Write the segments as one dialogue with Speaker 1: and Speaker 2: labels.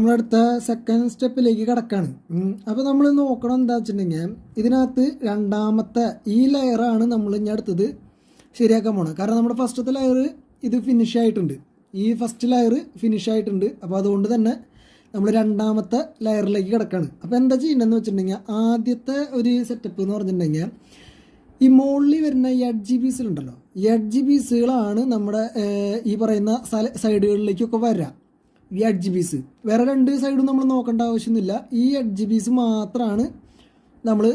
Speaker 1: നമ്മളടുത്ത second സ്റ്റെപ്പിലേക്ക് കിടക്കാണ്. അപ്പോൾ നമ്മൾ നോക്കണം എന്താ വെച്ചിട്ടുണ്ടെങ്കിൽ ഇതിനകത്ത് രണ്ടാമത്തെ ഈ ലെയറാണ് നമ്മൾ ഇനി അടുത്തത് ശരിയാക്കാൻ പോകണം കാരണം നമ്മുടെ ഫസ്റ്റത്തെ ലെയർ ഇത് ഫിനിഷ് ആയിട്ടുണ്ട്. ഈ ഫസ്റ്റ് ലെയർ ഫിനിഷ് ആയിട്ടുണ്ട്. അപ്പോൾ അതുകൊണ്ട് തന്നെ നമ്മൾ രണ്ടാമത്തെ ലെയറിലേക്ക് കിടക്കാണ്. അപ്പോൾ എന്താ ചെയ്യേണ്ടതെന്ന് വെച്ചിട്ടുണ്ടെങ്കിൽ ആദ്യത്തെ ഒരു സെറ്റപ്പ് എന്ന് പറഞ്ഞിട്ടുണ്ടെങ്കിൽ ഈ മുകളിൽ വരുന്ന എഡ് ജി ബീസിലുണ്ടല്ലോ എഡ് ജി ബീസുകളാണ് നമ്മുടെ ഈ പറയുന്ന സൈഡുകളിലേക്കൊക്കെ വരാം. ഈ എഡ് ജി ബീസ് വേറെ രണ്ട് സൈഡും നമ്മൾ നോക്കേണ്ട ആവശ്യമൊന്നുമില്ല. ഈ എഡ് ജി ബീസ് മാത്രമാണ് നമ്മൾ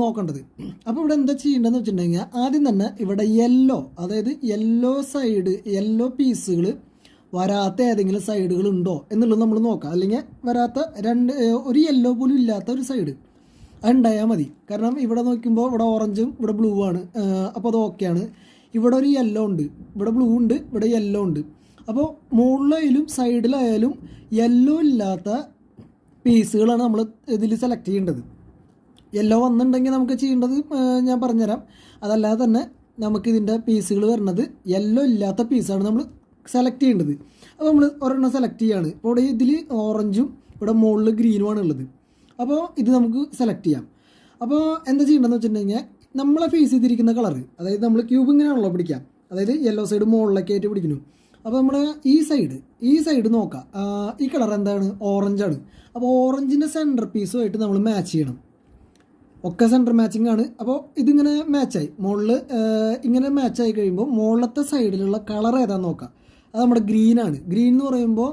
Speaker 1: നോക്കേണ്ടത്. അപ്പോൾ ഇവിടെ എന്താ ചെയ്യേണ്ടതെന്ന് വെച്ചിട്ടുണ്ടെങ്കിൽ ആദ്യം തന്നെ ഇവിടെ യെല്ലോ അതായത് യെല്ലോ സൈഡ് യെല്ലോ പീസുകൾ വരാത്ത ഏതെങ്കിലും സൈഡുകൾ ഉണ്ടോ എന്നുള്ളത് നമ്മൾ നോക്കാം. അല്ലെങ്കിൽ വരാത്ത രണ്ട് ഒരു യെല്ലോ പോലും ഇല്ലാത്ത ഒരു സൈഡ് അതുണ്ടായാൽ മതി. കാരണം ഇവിടെ നോക്കുമ്പോൾ ഇവിടെ ഓറഞ്ചും ഇവിടെ ബ്ലൂ ആണ്. അപ്പോൾ അത് ഓക്കെയാണ് ഇവിടെ ഒരു യെല്ലോ ഉണ്ട്. ഇവിടെ ബ്ലൂ ഉണ്ട്. ഇവിടെ യെല്ലോ ഉണ്ട്. അപ്പോൾ മുകളിലായാലും സൈഡിലായാലും യെല്ലോ ഇല്ലാത്ത പീസുകളാണ് നമ്മൾ ഇതിൽ സെലക്ട് ചെയ്യേണ്ടത്. യെല്ലോ വന്നിട്ടുണ്ടെങ്കിൽ നമുക്ക് ചെയ്യേണ്ടത് ഞാൻ പറഞ്ഞുതരാം. അതല്ലാതെ തന്നെ നമുക്ക് ഇതിന്റെ പീസുകൾ വരുന്നത് യെല്ലോ ഇല്ലാത്ത പീസാണ് നമ്മൾ സെലക്ട് ചെയ്യേണ്ടത്. അപ്പോൾ നമ്മൾ ഒരെണ്ണം സെലക്ട് ചെയ്യാണ്. ഇപ്പോൾ ഇവിടെ ഇതിൽ ഓറഞ്ചും ഇവിടെ മുകളിൽ ഗ്രീനുമാണ് ഉള്ളത്. അപ്പോൾ ഇത് നമുക്ക് സെലക്ട് ചെയ്യാം. അപ്പോൾ എന്താ ചെയ്യേണ്ടതെന്ന് വെച്ചിട്ടുണ്ടെങ്കിൽ നമ്മളെ ഫേസ് ചെയ്തിരിക്കുന്ന കളറ് അതായത് നമ്മൾ ക്യൂബ് ഇങ്ങനെയാണല്ലോ പിടിക്കാം അതായത് യെല്ലോ സൈഡ് മുകളിലേക്ക് ആയിട്ട് പിടിക്കുന്നു. അപ്പോൾ നമ്മുടെ ഈ സൈഡ് ഈ സൈഡ് നോക്കാം. ഈ കളർ എന്താണ്? ഓറഞ്ചാണ് അപ്പോൾ ഓറഞ്ചിന്റെ സെന്റർ പീസുമായിട്ട് നമ്മൾ മാച്ച് ചെയ്യണം. ഒക്കെ സെന്റർ മാച്ചിങ് ആണ്. അപ്പോൾ ഇതിങ്ങനെ മാച്ചായി മുകളിൽ ഇങ്ങനെ മാച്ചായി കഴിയുമ്പോൾ മുകളിലത്തെ സൈഡിലുള്ള കളർ ഏതാന്ന് നോക്കാം. അത് നമ്മുടെ ഗ്രീൻ ആണ്. ഗ്രീൻ എന്ന് പറയുമ്പോൾ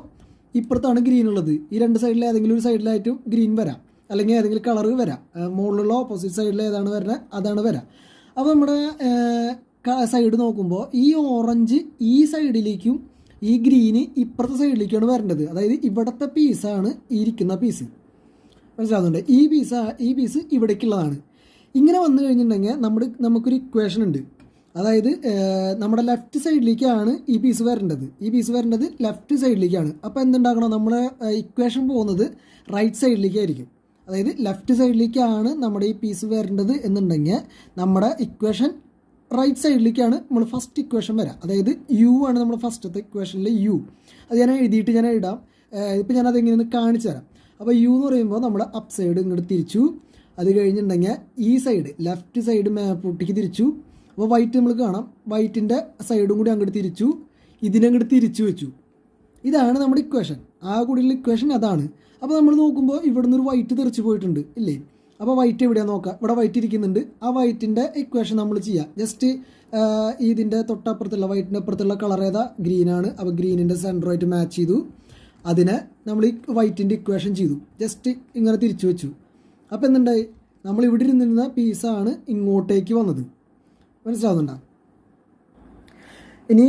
Speaker 1: ഇപ്പുറത്താണ് ഗ്രീൻ ഉള്ളത്. ഈ രണ്ട് സൈഡിൽ ഏതെങ്കിലും ഒരു സൈഡിലായിട്ടും ഗ്രീൻ വരാം. അല്ലെങ്കിൽ ഏതെങ്കിലും കളർ വരാം. മുകളിലുള്ള ഓപ്പോസിറ്റ് സൈഡിൽ ഏതാണ് വരുന്നത് അതാണ് വരാം. അപ്പോൾ നമ്മുടെ സൈഡ് നോക്കുമ്പോൾ ഈ ഓറഞ്ച് ഈ സൈഡിലേക്കും ഈ ഗ്രീന് ഇപ്പുറത്തെ സൈഡിലേക്കാണ് വരേണ്ടത്. അതായത് ഇവിടുത്തെ പീസാണ് ഇരിക്കുന്ന പീസ് മനസ്സിലാവുന്നുണ്ട്? ഈ പീസ് ഈ പീസ് ഇവിടേക്കുള്ളതാണ്. ഇങ്ങനെ വന്നു കഴിഞ്ഞിട്ടുണ്ടെങ്കിൽ നമ്മുടെ നമുക്കൊരു ഇക്വേഷൻ ഉണ്ട്. അതായത് നമ്മുടെ ലെഫ്റ്റ് സൈഡിലേക്കാണ് ഈ പീസ് വരേണ്ടത്. ഈ പീസ് വരേണ്ടത് ലെഫ്റ്റ് സൈഡിലേക്കാണ് അപ്പോൾ എന്തുണ്ടാക്കണം നമ്മുടെ ഇക്വേഷൻ പോകുന്നത് റൈറ്റ് സൈഡിലേക്കായിരിക്കും അതായത് ലെഫ്റ്റ് സൈഡിലേക്കാണ് നമ്മുടെ ഈ പീസ് വരേണ്ടത് എന്നുണ്ടെങ്കിൽ നമ്മുടെ ഇക്വേഷൻ റൈറ്റ് സൈഡിലേക്കാണ് നമ്മൾ ഫസ്റ്റ് ഇക്വേഷൻ വരാം. അതായത് യു ആണ് നമ്മൾ ഫസ്റ്റത്തെ ഇക്വേഷനിൽ യു അത് ഞാൻ എഴുതിയിട്ട് ഞാൻ ഇടാം. ഇപ്പം ഞാൻ അതെങ്ങനെയൊന്ന് കാണിച്ചു തരാം. അപ്പോൾ യു എന്ന് പറയുമ്പോൾ നമ്മൾ അപ്പ് സൈഡ് ഇങ്ങോട്ട് തിരിച്ചു. അത് കഴിഞ്ഞിട്ടുണ്ടെങ്കിൽ ഈ സൈഡ് ലെഫ്റ്റ് സൈഡ് പൊട്ടിക്ക് തിരിച്ചു. അപ്പോൾ വൈറ്റ് നമ്മൾ കാണാം. വൈറ്റിന്റെ സൈഡും കൂടി അങ്ങോട്ട് തിരിച്ചു. ഇതിനെ അങ്ങോട്ട് തിരിച്ചു വെച്ചു. ഇതാണ് നമ്മുടെ ഇക്വേഷൻ ആ കൂടിയുള്ള ഇക്വേഷൻ അതാണ്. അപ്പോൾ നമ്മൾ നോക്കുമ്പോൾ ഇവിടുന്ന് ഒരു വൈറ്റ് തെറിച്ച് പോയിട്ടുണ്ട്. ഇല്ലേ? അപ്പോൾ വൈറ്റ് എവിടെയാണ് നോക്കുക ഇവിടെ വൈറ്റ് ഇരിക്കുന്നുണ്ട്. ആ വൈറ്റിന്റെ ഇക്വേഷൻ നമ്മൾ ചെയ്യാം. ജസ്റ്റ് ഇതിന്റെ തൊട്ടപ്പുറത്തുള്ള വൈറ്റിന്റെ അപ്പുറത്തുള്ള കളർ ഏതാ? ഗ്രീനാണ് അപ്പോൾ ഗ്രീനിന്റെ സെന്ററുമായിട്ട് മാച്ച് ചെയ്തു. അതിനെ നമ്മൾ ഈ വൈറ്റിന്റെ ഇക്വേഷൻ ചെയ്തു. ജസ്റ്റ് ഇങ്ങനെ തിരിച്ചു വെച്ചു. അപ്പോൾ എന്തുണ്ടായി? നമ്മൾ ഇവിടെ ഇരുന്നിരുന്ന പീസാണ് ഇങ്ങോട്ടേക്ക് വന്നത്. മനസ്സിലാവുന്നുണ്ടോ? ഇനി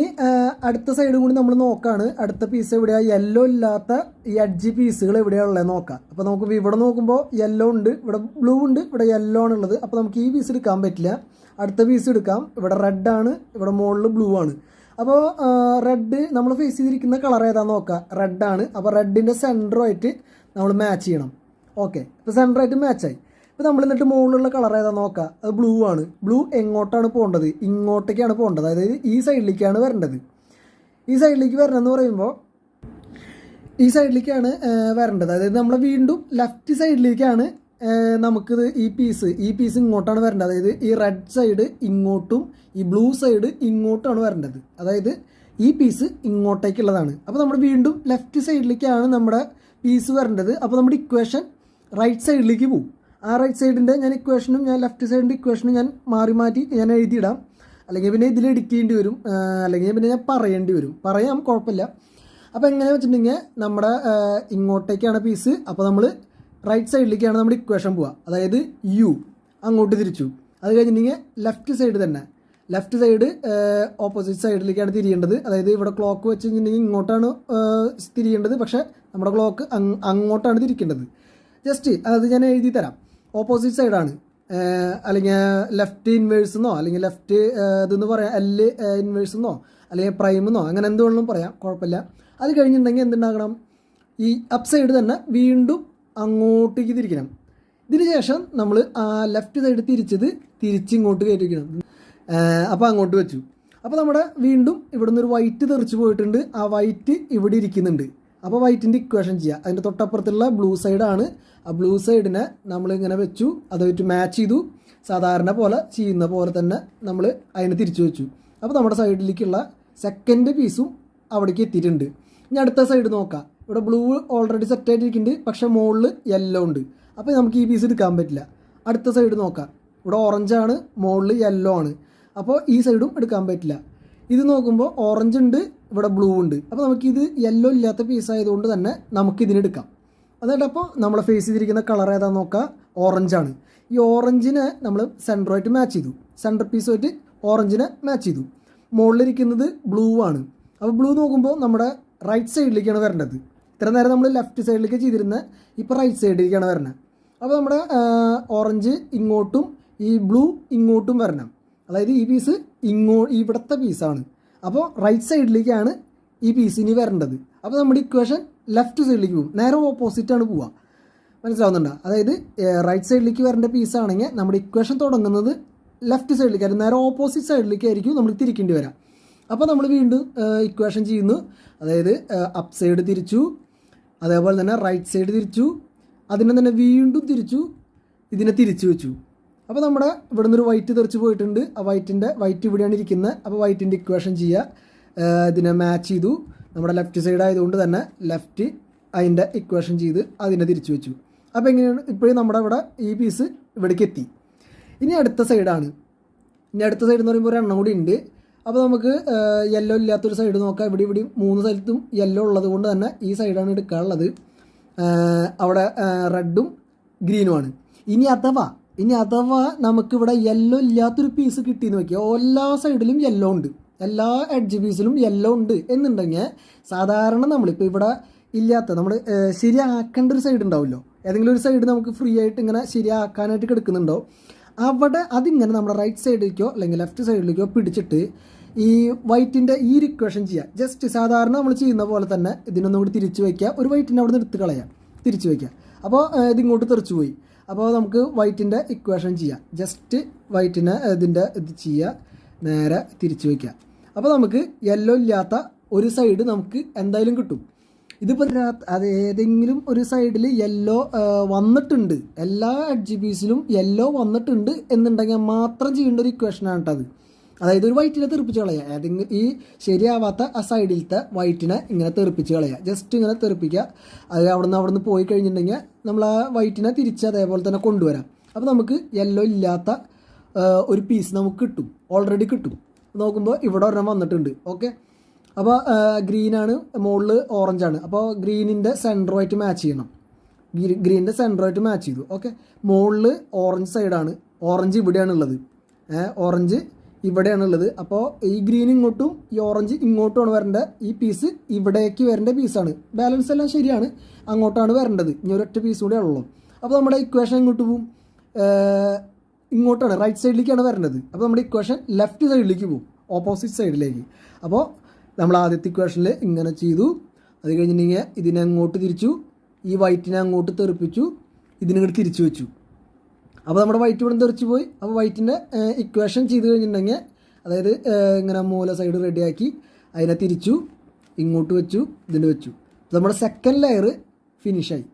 Speaker 1: അടുത്ത സൈഡും കൂടി നമ്മൾ നോക്കാണ്. അടുത്ത പീസ് എവിടെയാണ് യെല്ലോ ഇല്ലാത്ത ഈ അഡ്ജി പീസുകൾ എവിടെയാണ് ഉള്ളത് നോക്കാം. അപ്പോൾ നമുക്ക് ഇവിടെ നോക്കുമ്പോൾ യെല്ലോ ഉണ്ട് ഇവിടെ ബ്ലൂ ഉണ്ട് ഇവിടെ യെല്ലോ ആണുള്ളത് അപ്പോൾ നമുക്ക് ഈ പീസ് എടുക്കാൻ പറ്റില്ല. അടുത്ത പീസ് എടുക്കാം. ഇവിടെ റെഡ് ആണ് ഇവിടെ മുകളിൽ ബ്ലൂ ആണ്. അപ്പോൾ റെഡ് നമ്മൾ ഫേസ് ചെയ്തിരിക്കുന്ന കളർ ഏതാണെന്ന് നോക്കാം. റെഡ് ആണ്. അപ്പോൾ റെഡിന്റെ സെന്ററുമായിട്ട് നമ്മൾ മാച്ച് ചെയ്യണം. ഓക്കെ ഇപ്പോൾ സെന്ററായിട്ട് മാച്ചായി ഇപ്പോൾ നമ്മൾ എന്നിട്ട് മുകളിലുള്ള കളർ ഏതാ നോക്കുക അത് ബ്ലൂ ആണ്. ബ്ലൂ എങ്ങോട്ടാണ് പോകേണ്ടത്? ഇങ്ങോട്ടേക്കാണ് പോകേണ്ടത്. അതായത് ഈ സൈഡിലേക്കാണ് വരേണ്ടത്. ഈ സൈഡിലേക്ക് വരണമെന്ന് പറയുമ്പോൾ ഈ സൈഡിലേക്കാണ് വരേണ്ടത്. അതായത് നമ്മൾ വീണ്ടും ലെഫ്റ്റ് സൈഡിലേക്കാണ് നമുക്കിത് ഈ പീസ് ഈ പീസ് ഇങ്ങോട്ടാണ് വരേണ്ടത്. അതായത് ഈ റെഡ് സൈഡ് ഇങ്ങോട്ടും ഈ ബ്ലൂ സൈഡ് ഇങ്ങോട്ടാണ് വരേണ്ടത്. അതായത് ഈ പീസ് ഇങ്ങോട്ടേക്കുള്ളതാണ്. അപ്പോൾ നമ്മൾ വീണ്ടും ലെഫ്റ്റ് സൈഡിലേക്കാണ് നമ്മുടെ പീസ് വരേണ്ടത്. അപ്പോൾ നമ്മുടെ ഇക്വേഷൻ റൈറ്റ് സൈഡിലേക്ക് പോകും ആ റൈറ്റ് സൈഡിന്റെ ഞാൻ ഇക്വേഷനും ഞാൻ ലെഫ്റ്റ് സൈഡിന്റെ ഇക്വേഷനും ഞാൻ മാറി മാറ്റി ഞാൻ എഴുതിയിടാം. അല്ലെങ്കിൽ പിന്നെ ഇതിൽ എടുക്കേണ്ടി വരും. അല്ലെങ്കിൽ പിന്നെ ഞാൻ പറയേണ്ടി വരും. പറയാം കുഴപ്പമില്ല. അപ്പോൾ എങ്ങനെ വെച്ചിട്ടുണ്ടെങ്കിൽ നമ്മുടെ ഇങ്ങോട്ടേക്കാണ് പീസ് അപ്പോൾ നമ്മൾ റൈറ്റ് സൈഡിലേക്കാണ് നമ്മുടെ ഇക്വേഷൻ പോവുക. അതായത് യു അങ്ങോട്ട് തിരിച്ചു. അത് കഴിഞ്ഞിട്ടുണ്ടെങ്കിൽ ലെഫ്റ്റ് സൈഡ് തന്നെ. ലെഫ്റ്റ് സൈഡ് ഓപ്പോസിറ്റ് സൈഡിലേക്കാണ് തിരിയേണ്ടത്. അതായത് ഇവിടെ ക്ലോക്ക് വെച്ച് കഴിഞ്ഞിട്ടുണ്ടെങ്കിൽ ഇങ്ങോട്ടാണ് തിരിയേണ്ടത്. പക്ഷേ നമ്മുടെ ക്ലോക്ക് അങ്ങോട്ടാണ് തിരിക്കേണ്ടത്. ജസ്റ്റ് അത് ഞാൻ എഴുതി തരാം. ഓപ്പോസിറ്റ് സൈഡാണ് അല്ലെങ്കിൽ ലെഫ്റ്റ് ഇൻവേഴ്സ് എന്നോ അല്ലെങ്കിൽ ലെഫ്റ്റ് ഇതെന്ന് പറയാം എൽ ഇൻവേഴ്സ് എന്നോ അല്ലെങ്കിൽ പ്രൈം എന്നോ അങ്ങനെ എന്തുകൊണ്ടും പറയാം കുഴപ്പമില്ല. അത് കഴിഞ്ഞിട്ടുണ്ടെങ്കിൽ എന്തുണ്ടാകണം? ഈ അപ്പ് സൈഡ് തന്നെ വീണ്ടും അങ്ങോട്ടേക്ക് തിരിക്കണം. ഇതിന് ശേഷം നമ്മൾ ആ ലെഫ്റ്റ് സൈഡ് തിരിച്ചത് തിരിച്ചിങ്ങോട്ട് കയറ്റിക്കണം അപ്പോൾ അങ്ങോട്ട് വെച്ചു. അപ്പോൾ നമ്മുടെ വീണ്ടും ഇവിടുന്ന് ഒരു വൈറ്റ് തെറിച്ച് പോയിട്ടുണ്ട്. ആ വൈറ്റ് ഇവിടെ ഇരിക്കുന്നുണ്ട്. അപ്പോൾ വൈറ്റിന്റെ ഇക്വേഷൻ ചെയ്യുക അതിന്റെ തൊട്ടപ്പുറത്തുള്ള ബ്ലൂ സൈഡാണ് ആ ബ്ലൂ സൈഡിനെ നമ്മൾ ഇങ്ങനെ വെച്ചു. അതുമായിട്ട് മാച്ച് ചെയ്തു. സാധാരണ പോലെ ചെയ്യുന്ന പോലെ തന്നെ നമ്മൾ അതിനെ തിരിച്ചു വെച്ചു. അപ്പോൾ നമ്മുടെ സൈഡിലേക്കുള്ള സെക്കൻഡ് പീസും അവിടേക്ക് എത്തിയിട്ടുണ്ട്. ഇനി അടുത്ത സൈഡ് നോക്കാം. ഇവിടെ ബ്ലൂ ഓൾറെഡി സെറ്റ് ആയിട്ടിരിക്കുന്നുണ്ട്. പക്ഷേ മുകളിൽ യെല്ലോ ഉണ്ട്. അപ്പോൾ നമുക്ക് ഈ പീസ് എടുക്കാൻ പറ്റില്ല. അടുത്ത സൈഡ് നോക്കാം. ഇവിടെ ഓറഞ്ചാണ് മുകളിൽ യെല്ലോ ആണ്. അപ്പോൾ ഈ സൈഡും എടുക്കാൻ പറ്റില്ല. ഇത് നോക്കുമ്പോൾ ഓറഞ്ച് ഉണ്ട് ഇവിടെ ബ്ലൂ ഉണ്ട്. അപ്പോൾ നമുക്കിത് യെല്ലോ ഇല്ലാത്ത പീസ് ആയതുകൊണ്ട് തന്നെ നമുക്ക് ഇതിനെടുക്കാം എന്നിട്ട് അപ്പോൾ നമ്മൾ ഫേസ് ചെയ്തിരിക്കുന്ന കളർ ഏതാണെന്ന് നോക്കുക ഓറഞ്ചാണ് ഈ ഓറഞ്ചിനെ നമ്മൾ സെന്ററുമായിട്ട് മാച്ച് ചെയ്തു. സെന്റർ പീസുമായിട്ട് ഓറഞ്ചിനെ മാച്ച് ചെയ്തു. മുകളിലിരിക്കുന്നത് ബ്ലൂ ആണ്. അപ്പോൾ ബ്ലൂ നോക്കുമ്പോൾ നമ്മുടെ റൈറ്റ് സൈഡിലേക്കാണ് വരേണ്ടത്. ഇത്ര നേരം നമ്മൾ ലെഫ്റ്റ് സൈഡിലേക്ക് ചെയ്തിരുന്നത് ഇപ്പോൾ റൈറ്റ് സൈഡിലേക്കാണ് വരണത് അപ്പോൾ നമ്മുടെ ഓറഞ്ച് ഇങ്ങോട്ടും ഈ ബ്ലൂ ഇങ്ങോട്ടും വരണം. അതായത് ഈ പീസ് ഇങ്ങോ ഇവിടുത്തെ പീസാണ് അപ്പോൾ റൈറ്റ് സൈഡിലേക്കാണ് ഈ പീസ് ഇനി വരേണ്ടത്. അപ്പോൾ നമ്മുടെ ഇക്വേഷൻ ലെഫ്റ്റ് സൈഡിലേക്ക് പോകും. നേരെ ഓപ്പോസിറ്റാണ് പോവുക. മനസ്സിലാവുന്നുണ്ടോ? അതായത് റൈറ്റ് സൈഡിലേക്ക് വരേണ്ട പീസ് ആണെങ്കിൽ നമ്മുടെ ഇക്വേഷൻ തുടങ്ങുന്നത് ലെഫ്റ്റ് സൈഡിലേക്ക് നേരെ ഓപ്പോസിറ്റ് സൈഡിലേക്കായിരിക്കും നമ്മൾ തിരിക്കേണ്ടി വരാം. അപ്പോൾ നമ്മൾ വീണ്ടും ഇക്വേഷൻ ചെയ്യുന്നു. അതായത് അപ്പ് സൈഡ് തിരിച്ചു. അതേപോലെ തന്നെ റൈറ്റ് സൈഡ് തിരിച്ചു. അതിനെ തന്നെ വീണ്ടും തിരിച്ചു. ഇതിനെ തിരിച്ചു വെച്ചു. അപ്പോൾ നമ്മുടെ ഇവിടെ നിന്നൊരു വൈറ്റ് തെറിച്ച് പോയിട്ടുണ്ട്. ആ വൈറ്റിന്റെ വൈറ്റ് ഇവിടെയാണ് ഇരിക്കുന്നത്. അപ്പോൾ വൈറ്റിന്റെ ഇക്വേഷൻ ചെയ്യുക. ഇതിനെ മാച്ച് ചെയ്തു. നമ്മുടെ ലെഫ്റ്റ് സൈഡ് ആയതുകൊണ്ട് തന്നെ ലെഫ്റ്റ് അതിന്റെ ഇക്വേഷൻ ചെയ്ത് അതിനെ തിരിച്ചു വെച്ചു. അപ്പോൾ എങ്ങനെയാണ്? ഇപ്പോഴും നമ്മുടെ ഇവിടെ ഈ പീസ് ഇവിടേക്ക് എത്തി. ഇനി അടുത്ത സൈഡാണ് ഇനി അടുത്ത സൈഡ് എന്ന് പറയുമ്പോൾ ഒരു എണ്ണം കൂടി ഉണ്ട്. അപ്പോൾ നമുക്ക് യെല്ലോ ഇല്ലാത്തൊരു സൈഡ് നോക്കാം. ഇവിടെ ഇവിടെ മൂന്ന് സ്ഥലത്തും യെല്ലോ ഉള്ളത് കൊണ്ട് തന്നെ ഈ സൈഡാണ് എടുക്കാനുള്ളത്. അവിടെ റെഡും ഗ്രീനുമാണ് ഇനി അഥവാ ഇനി അഥവാ നമുക്കിവിടെ യെല്ലോ ഇല്ലാത്തൊരു പീസ് കിട്ടിയെന്ന് നോക്കിയാൽ എല്ലാ സൈഡിലും യെല്ലോ ഉണ്ട്. എല്ലാ എഡ്ജ് പീസിലും യെല്ലോ ഉണ്ട് എന്നുണ്ടെങ്കിൽ സാധാരണ നമ്മളിപ്പോൾ ഇവിടെ ഇല്ലാത്ത നമ്മൾ ശരിയാക്കേണ്ട ഒരു സൈഡ് ഉണ്ടാവുമല്ലോ. ഏതെങ്കിലും ഒരു സൈഡ് നമുക്ക് ഫ്രീ ആയിട്ട് ഇങ്ങനെ ശരിയാക്കാനായിട്ട് കിടക്കുന്നുണ്ടോ? അവിടെ അതിങ്ങനെ നമ്മുടെ റൈറ്റ് സൈഡിലേക്കോ അല്ലെങ്കിൽ ലെഫ്റ്റ് സൈഡിലേക്കോ പിടിച്ചിട്ട് ഈ വൈറ്റിന്റെ ഈ റിക്വേഷൻ ചെയ്യുക ജസ്റ്റ് സാധാരണ നമ്മൾ ചെയ്യുന്ന പോലെ തന്നെ ഇതിനൊന്നും കൂടി തിരിച്ചു വയ്ക്കുക ഒരു വൈറ്റിന്റെ അവിടെ നിന്ന് എടുത്ത് കളയാം. തിരിച്ചു വയ്ക്കുക അപ്പോൾ ഇതിങ്ങോട്ട് തെറിച്ചു പോയി. അപ്പോൾ നമുക്ക് വൈറ്റിന്റെ ഇക്വേഷൻ ചെയ്യാം. ജസ്റ്റ് വൈറ്റിനെ ഇതിന്റെ ഇത് ചെയ്യുക നേരെ തിരിച്ചു വയ്ക്കുക. അപ്പോൾ നമുക്ക് യെല്ലോ ഇല്ലാത്ത ഒരു സൈഡ് നമുക്ക് എന്തായാലും കിട്ടും. ഇതിപ്പോൾ അത് ഏതെങ്കിലും ഒരു സൈഡിൽ യെല്ലോ വന്നിട്ടുണ്ട്. എല്ലാ പീസിലും യെല്ലോ വന്നിട്ടുണ്ട് എന്നുണ്ടെങ്കിൽ മാത്രം ചെയ്യേണ്ട ഒരു ഇക്വേഷനാണ് കേട്ടോ അത്. അതായത് ഒരു വൈറ്റിനെ തെറിപ്പിച്ച് കളയുക ഏതെങ്കിലും ഈ ശരിയാവാത്ത ആ സൈഡിലത്തെ വൈറ്റിനെ ഇങ്ങനെ തെറിപ്പിച്ച് കളയുക ജസ്റ്റ് ഇങ്ങനെ തെറിപ്പിക്കുക അത് അവിടെ നിന്ന് അവിടെ നിന്ന് പോയി കഴിഞ്ഞിട്ടുണ്ടെങ്കിൽ നമ്മൾ ആ വൈറ്റിനെ തിരിച്ച് അതേപോലെ തന്നെ കൊണ്ടുവരാം. അപ്പോൾ നമുക്ക് യെല്ലോ ഇല്ലാത്ത ഒരു പീസ് നമുക്ക് കിട്ടും. ഓൾറെഡി കിട്ടും. നോക്കുമ്പോൾ ഇവിടെ ഒരെണ്ണം വന്നിട്ടുണ്ട്. ഓക്കെ അപ്പോൾ ഗ്രീനാണ് മുകളിൽ ഓറഞ്ചാണ് അപ്പോൾ ഗ്രീനിന്റെ സെന്ററുമായിട്ട് മാച്ച് ചെയ്യണം. ഗ്രീനിന്റെ സെന്ററുമായിട്ട് മാച്ച് ചെയ്തു. ഓക്കെ മുകളിൽ ഓറഞ്ച് സൈഡാണ് ഓറഞ്ച് ഇവിടെയാണുള്ളത്. ഓറഞ്ച് ഇവിടെയാണ് ഉള്ളത് അപ്പോൾ ഈ ഗ്രീൻ ഇങ്ങോട്ടും ഈ ഓറഞ്ച് ഇങ്ങോട്ടുമാണ് വരേണ്ടത് ഈ പീസ് ഇവിടേക്ക് വരേണ്ട പീസാണ് ബാലൻസ് എല്ലാം ശരിയാണ്. അങ്ങോട്ടാണ് വരേണ്ടത്. ഇനി ഒരൊറ്റ പീസ് കൂടെ ഉള്ളൂ. അപ്പോൾ നമ്മുടെ ഇക്വേഷൻ ഇങ്ങോട്ട് പോവും? ഇങ്ങോട്ടാണ്. റൈറ്റ് സൈഡിലേക്കാണ് വരേണ്ടത്. അപ്പോൾ നമ്മുടെ ഇക്വേഷൻ ലെഫ്റ്റ് സൈഡിലേക്ക് പോകും ഓപ്പോസിറ്റ് സൈഡിലേക്ക് അപ്പോൾ നമ്മൾ ആദ്യത്തെ ഇക്വേഷനിൽ ഇങ്ങനെ ചെയ്തു. അത് കഴിഞ്ഞിട്ടുണ്ടെങ്കിൽ ഇതിനെ അങ്ങോട്ട് തിരിച്ചു. ഈ വൈറ്റിനെ അങ്ങോട്ട് തെറിപ്പിച്ചു. ഇതിനെ തിരിച്ചു വെച്ചു. അപ്പോൾ നമ്മുടെ വൈറ്റ് ഇവിടെ തെറിച്ച് പോയി. അപ്പോൾ വൈറ്റിന്റെ ഇക്വേഷൻ ചെയ്ത് കഴിഞ്ഞിട്ടുണ്ടെങ്കിൽ അതായത് ഇങ്ങനെ മൂല സൈഡ് റെഡിയാക്കി അതിനെ തിരിച്ചു ഇങ്ങോട്ട് വെച്ചു ഇതിന്റെ വെച്ചു. അപ്പോൾ നമ്മുടെ സെക്കൻഡ് ലെയർ ഫിനിഷായി